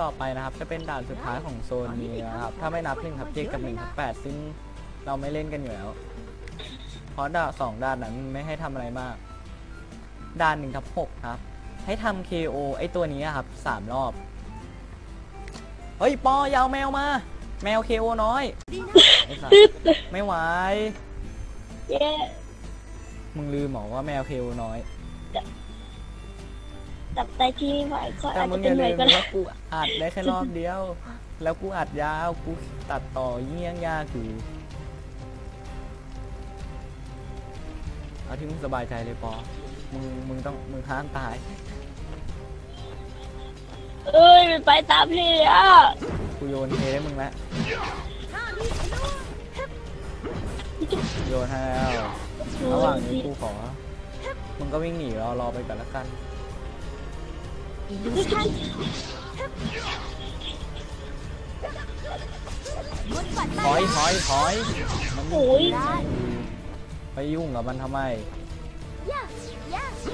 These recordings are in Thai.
ต่อไปนะครับจะเป็นด่านสุดท้ายของโซนนี้นะครับ ถ้าไม่นับ1ทับ7กับ1ทับ8ซึ่งเราไม่เล่นกันอยู่แล้ว เพราะด่านสองด่านนั้นไม่ให้ทำอะไรมาก ด่าน1ทับ6ครับ ให้ทำ KO ไอตัวนี้ครับสามรอบ เฮ้ยปอยาวแมวมา แมว KO น้อยไอ้สัสไม่ไหวเย้มึงลืมเหรอว่าแมว KO น้อย จับใจที่ไม่ไหวก็แต่อาจมึจะงอเป็นย่าไหวลืมก็ได้ว่ากูอัดได้แค่รอบเดียว แล้วกูอัดยาว กูตัดต่อเยี่ยงยากอยู่เอาที่มึงสบายใจเลยปอ มึง มึงต้อง มึงห้ามตาย เอ้ยมันไปตามพี่อะกูโยนเทให้มึงแล้วโยนให้แล้ว ระหว่างนี้กูขอ มึงก็วิ่งหนีรอรอไปก่อนละกัน ถอยถอยถอยมันโอ้ยไปยุ่งกับมันทำไม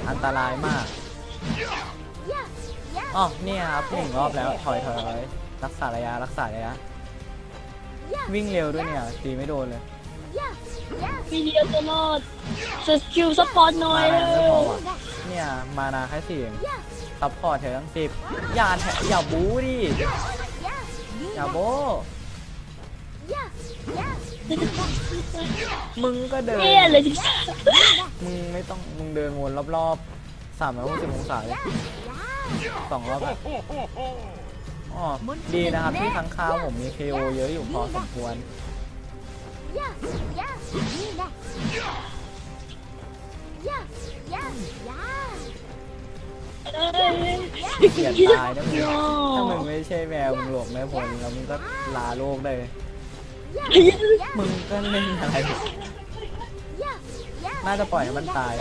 อันตรายมากอ๋อเนี่ยครับหนึ่งรอบแล้วถอยถอยถอยรักษาระยะรักษาระยะ วิ่งเร็วด้วยเนี่ยตีไม่โดนเลยพี่เดียวตลอดสกิลสปอร์ตหน่อยมาเลนายไม่พอว่ะเนี่ยมานาแค่สี่เอง ซัพพอร์ตเธอทั้งสิบอย่าแถอย่าบูดิ อย่าโบมึงก็เดิน เนี่ยเลยที่มึงไม่ต้อง มึงเดินวนรอบๆสามร้อยหกสิบองศาเลยสองรอบอะอ๋อดีนะครับที่ค้างคาวผมมี KO เยอะอยู่พอสมควร เอ้ยเกลียดตายนะมึงถ้ามึงไม่ใช่แมวมึงหลบไม่พ้นแล้วมึงก็ลาโลกได้เลยมึงก็เล่นอะไรน่าจะปล่อยให้มันตาย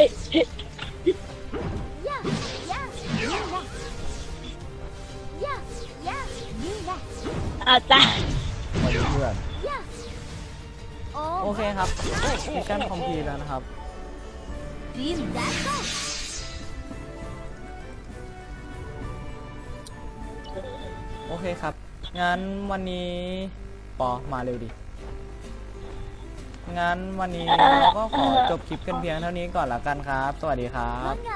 อาจารย์ปล่อยเพื่อนโอเคครับมิชชั่นคอมพลีทแล้วนะครับ โอเคครับ งั้นวันนี้ปอมาเร็วดิ งั้นวันนี้เราก็ขอจบคลิปกันเพียงเท่านี้ก่อนละกันครับ สวัสดีครับว่าไง